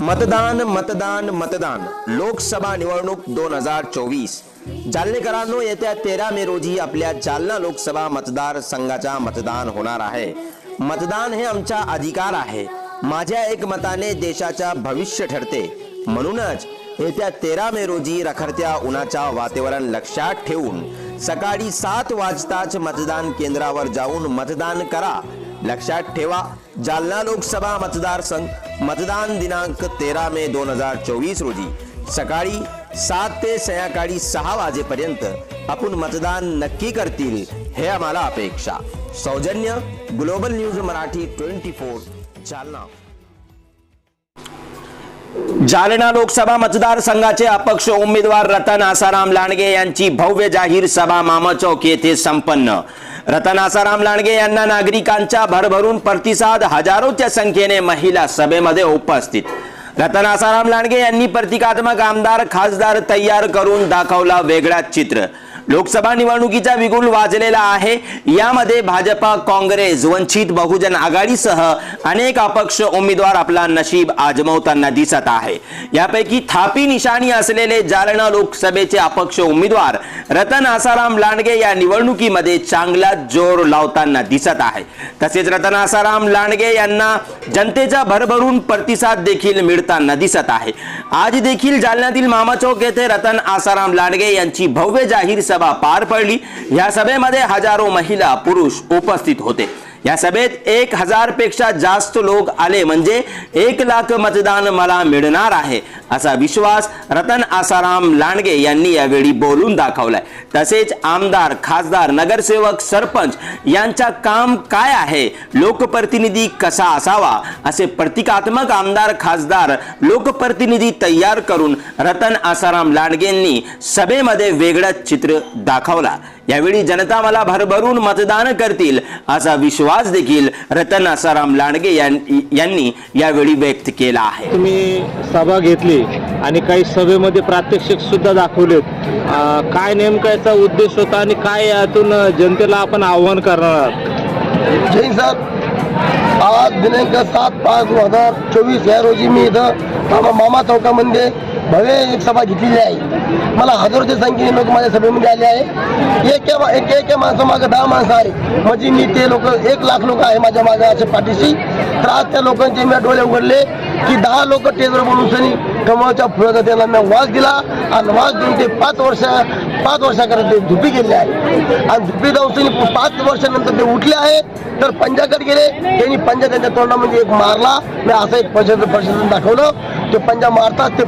मतदान मतदान मतदान. लोकसभा निवडणूक दोन हजार चोवीस. जालनेकरांनो येत्या तेरा मे रोजी आपल्या जालना लोकसभा मतदार संघाचा मतदान होणार आहे. मतदान हे आमचा अधिकार आहे. माझ्या एक मताने देशाचा भविष्य ठरते. म्हणूनच येत्या तेरा मे रोजी रखरत्या उन्हाच्या वातावरण लक्षात ठेवून सकाळी सात वाजताच मतदान केंद्रावर जाऊन मतदान करा. लक्षात ठेवा जालना लोकसभा मतदारसंघ मतदान दिनांक तेरा मे दोन हजार चोवीस रोजी सकाळी सात ते संध्याकाळी सहा वाजेपर्यंत आपण मतदान नक्की करतील हे आम्हाला अपेक्षा. सौजन्य global news Marathi twenty four Jalna. Jalna Lok Sabha मतदारसंघाचे अपक्ष उमेदवार रतन आसाराम लांडगे यांची भव्य जाहीर सभा मामचौक येथे संपन्न. रतन आसाराम लांडगे यांना नागरिकांचा भरभरून प्रतिसाद हजारोच्या संख्येने महिला सभेमध्ये उपस्थित. रतन आसाराम लांडगे यांनी प्रतिकात्मक आमदार खासदार तयार करून दाखवला वेगळा चित्र. लोकसभा निवडणुकीचा बिगुल वाजलेला आहे. यामध्ये भाजपा काँग्रेस वंचित बहुजन आघाडीसह अनेक अपक्ष उमेदवार आपला नशीब आजमवताना दिसत आहे. यापैकी थापी निशाणी असलेले जालना लोकसभेचे अपक्ष उमेदवार रतन आसाराम लांडगे या निवडणुकीमध्ये चांगला जोर लावताना दिसत आहे. तसेच रतन आसाराम लांडगे यांना जनतेचा भरभरून प्रतिसाद देखील मिळताना दिसत आहे. आज देखील जालन्यातील मामा चौक येथे रतन आसाराम लांडगे यांची भव्य जाहीर सभा पार पडली. या सभेमध्ये हजारो महिला पुरुष उपस्थित होते. या सभेत एक हजारपेक्षा जास्त लोक आले. म्हणजे एक लाख मतदान मला मिळणार आहे असा विश्वास रतन आसाराम लांडगे यांनी यावेळी बोलून दाखवलाय. तसेच आमदार खासदार नगरसेवक सरपंच यांचा काम काय आहे? लोकप्रतिनिधी कसा असावा? असे प्रतिकात्मक आमदार खासदार लोकप्रतिनिधी तयार करून रतन आसाराम लांडगेंनी सभेमध्ये वेगळं चित्र दाखवला. यावेळी जनता मला भरभरून मतदान करतील असा विश्वास देखील रतन आसाराम लांडगे यांनी यावेळी व्यक्त केला आहे. तुम्ही सभा घेतली आणि काही सभेमध्ये प्रात्यक्षिक सुद्धा दाखवलेत. काय नेमका याचा उद्देश होता आणि काय यातून जनतेला आपण आव्हान करणार आहात? जय सर आज दिनांक सात पाच दोन हजार चोवीस या रोजी मी इथं मामा मामा चौकामध्ये भव्य एक सभा घेतलेली आहे. मला हजारोच्या संख्येने लोक माझ्या सभेमध्ये आले आहे एक एक एक माणसामागं दहा माणसं आहे म्हणजे मी ते लोक एक लाख लोक आहे माझ्या माझ्या अशा पाठीशी. तर आज त्या लोकांचे मी डोळे उघडले की दहा लोक टेजवर बोलून सनी कमळाच्या फुलाचा त्यांना मी वास दिला आणि वास देऊन ते पाच वर्ष पाच वर्षाकरता ते झुपी गेले आहे. आणि झुपी जाऊन पाच वर्षानंतर ते उठले आहे. तर पंजाकडे गेले त्यांनी पंजा त्यांच्या तोंडामध्ये एक मारला. मी असं एक प्रशासन प्रशासन दाखवलं. ते पंजा मारतात ते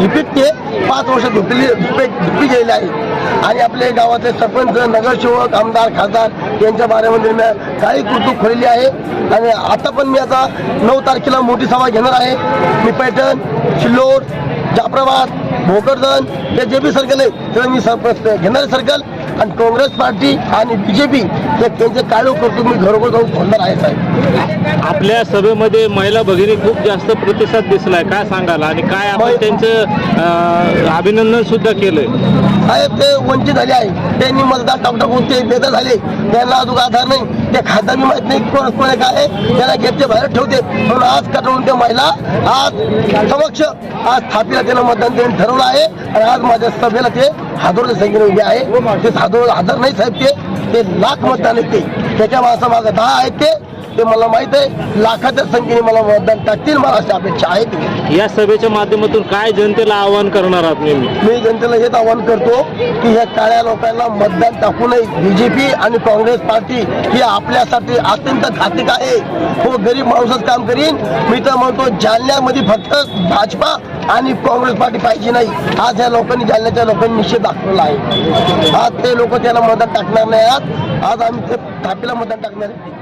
झुपीत ते पाच वर्ष झुपली झुपे झुपी गेले आहे. आणि आपले गावातले सरपंच नगरसेवक आमदार खासदार यांच्या बारेमध्ये मी काही कृतू खोलेली आहे. आणि आता पण मी आता नऊ तारखेला मोठी सभा घेणार आहे. मी पैठण सिल्लोड जाफराबाद भोकरदन हे जे बी सर्कल आहे त्याला मी घेणारे सर्कल. आणि काँग्रेस पार्टी आणि बी जे पी हे त्यांचे काय करतो मी घरोघर जाऊन फोडणार आहे साहेब. आपल्या सभेमध्ये महिला भगिनी खूप जास्त प्रतिसाद दिसलाय. काय सांगाल? आणि काय आपण मै- त्यांचं अभिनंदन सुद्धा केलंय? साहेब ते वंचित झाले आहे. त्यांनी मतदार टाकटा ते बेदर झाले. त्यांना अजून आधार नाही. ते खाता बी माहीत नाही कोण कोण काय. त्यांना घेते बाहेर ठेवते. म्हणून आज कटवून ते महिला आज समक्ष आज थापीला त्यांना मतदान त्यांनी ठरवलं आहे. आणि आज माझ्या सभेला ते हजारोच्या संख्येने उभे आहे. ते हादोर हजार नाही साहेब ते. लाख मतदान आहेत ते त्याच्या माणसा मागं दहा आहेत ते. ते मला माहीत आहे. लाखाच्या संख्येने मला मतदान टाकतील मला अशी अपेक्षा आहे ती. या सभेच्या माध्यमातून काय जनतेला आव्हान करणार आहात नेहमी? मी जनतेला हेच आवाहन करतो की ह्या काळ्या लोकांना मतदान टाकू नये. बीजेपी आणि काँग्रेस पार्टी ही आपल्यासाठी अत्यंत घातक आहे. हो गरीब माणूसच काम करीन. मी तर म्हणतो जालन्यामध्ये फक्त भाजपा आणि काँग्रेस पार्टी पाहिजे नाही. आज या लोकांनी जालन्याच्या लोकांनी निश्चित दाखवला आहे. आज ते लोक त्याला मतदान टाकणार नाही आज आज आम्ही ते थापीला मतदान टाकणार आहे.